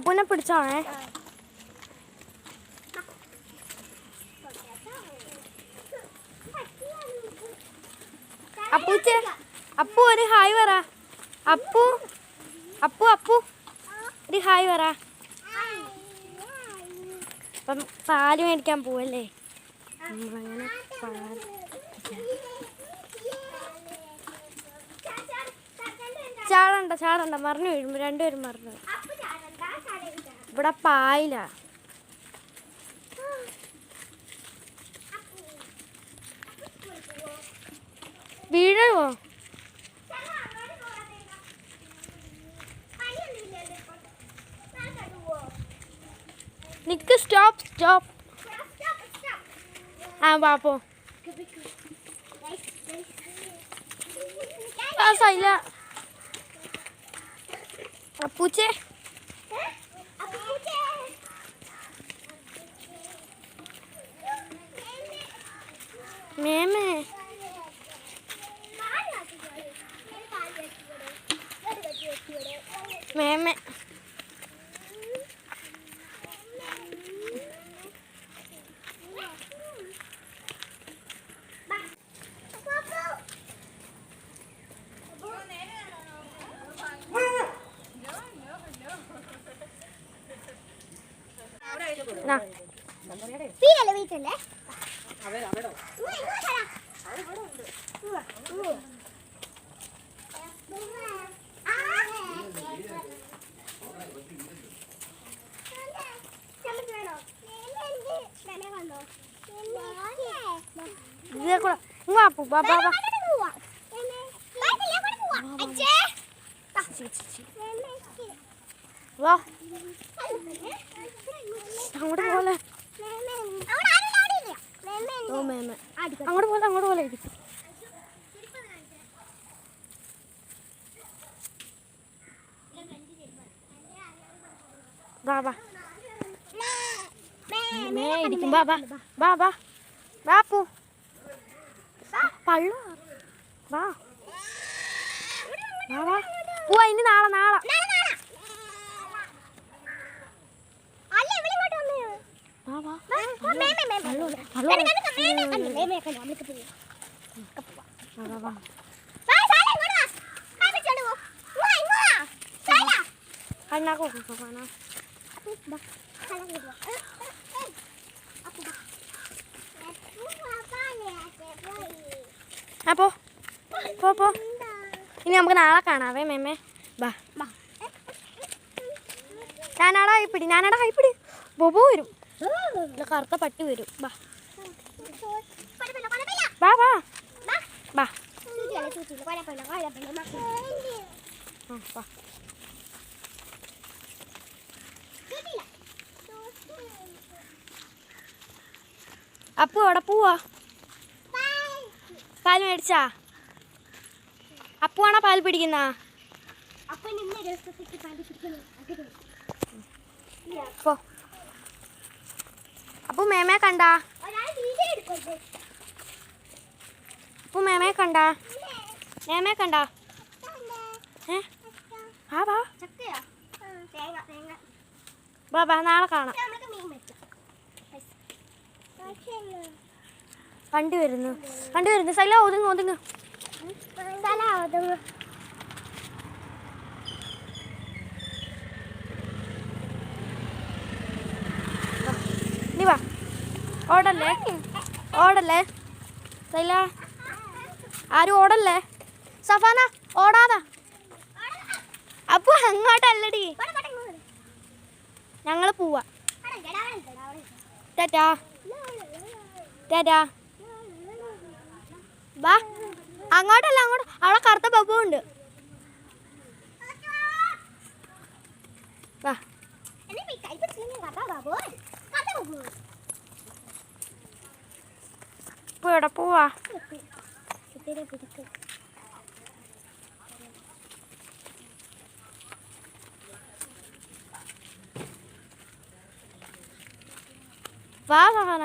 അപ്പൂനെ പിടിച്ചോണേ. അപ്പൂച്ച അപ്പു ഒരു ഹായ് പറ. അപ്പു അപ്പു അപ്പു. ഒരു ഹായ് പറ. അപ്പം പാൽ മേടിക്കാൻ പോവല്ലേ? നമ്മളങ്ങനെ ചാടണ്ട? ചാടണ്ട? മറിഞ്ഞു വീഴുമ്പോ രണ്ടുപേരും മറിഞ്ഞു. ഇവിടെ പായില. വീഴുമോ നിക്ക് സ്റ്റോപ്പ് സ്റ്റോപ്പ്. ആ പാപ്പോ പാസ്സായില്ല അപ്പൂച്ചേ മേമേ മേമേ നാ വീടല്ലേ വീട്ടല്ലേ ഇതിലെ കൂടെ ഇങ്ങ് അപ്പു ബാ ബാ ബാ വാ. അങ്ങോട്ട് പോലെ. ഓ മേമേ അങ്ങോട്ട് പോലെ അങ്ങോട്ട് പോലെ ഇരിക്കും. വാ മേ ഇരിക്കും. ബാബാ ബാബാ ബാപ്പു പള്ളു. വാ. വാ വാ. പോവാ ഇനി നാളെ നാളെ. വാ വാ വാ വാ വാ കണ്ണാക്കോ കാണാ ആ പോ പോ പോ ഇനി നമുക്ക് നാളെ കാണാവേ മേമേ ബാ ഞാനാടാ കൈപ്പിടി ഞാനാടാ കൈപ്പിടി ബോബോ വരും ഇല്ല കറുത്ത പട്ടി വരും. ബാ. ബാ ബാ. ബാ. അപ്പു അവിടെ പോവാ. പാൽ മേടിച്ചാ? അപ്പുവാണോ പാൽ പിടിക്കുന്ന? പോ. അപ്പു മേമേ കണ്ടാ? അപ്പു മേമേ കണ്ടാ? മേമേ കണ്ടാ? ആ വാ വാ. വാ നാളെ കാണാം. വണ്ടി വരുന്നു. വണ്ടി വരുന്നു. സല ഒതുങ്ങ് ഒതുങ്ങ്. സല ഒതുങ്ങ്. ഓടല്ലേ? ഓടല്ലേ? സൈല ആരും ഓടല്ലേ? സഫാന ഓടാതാ. അപ്പു അങ്ങോട്ടല്ലടി. ഞങ്ങൾ പോവാ. ടാറ്റാ. ടാറ്റാ. വാ അങ്ങോട്ടല്ല അങ്ങോട്ട്. അവിടെ കറുത്ത ബബ്ബു ഉണ്ട്. വാ ഇപ്പൊ ഇവിടെ പോവാ വാ സഹന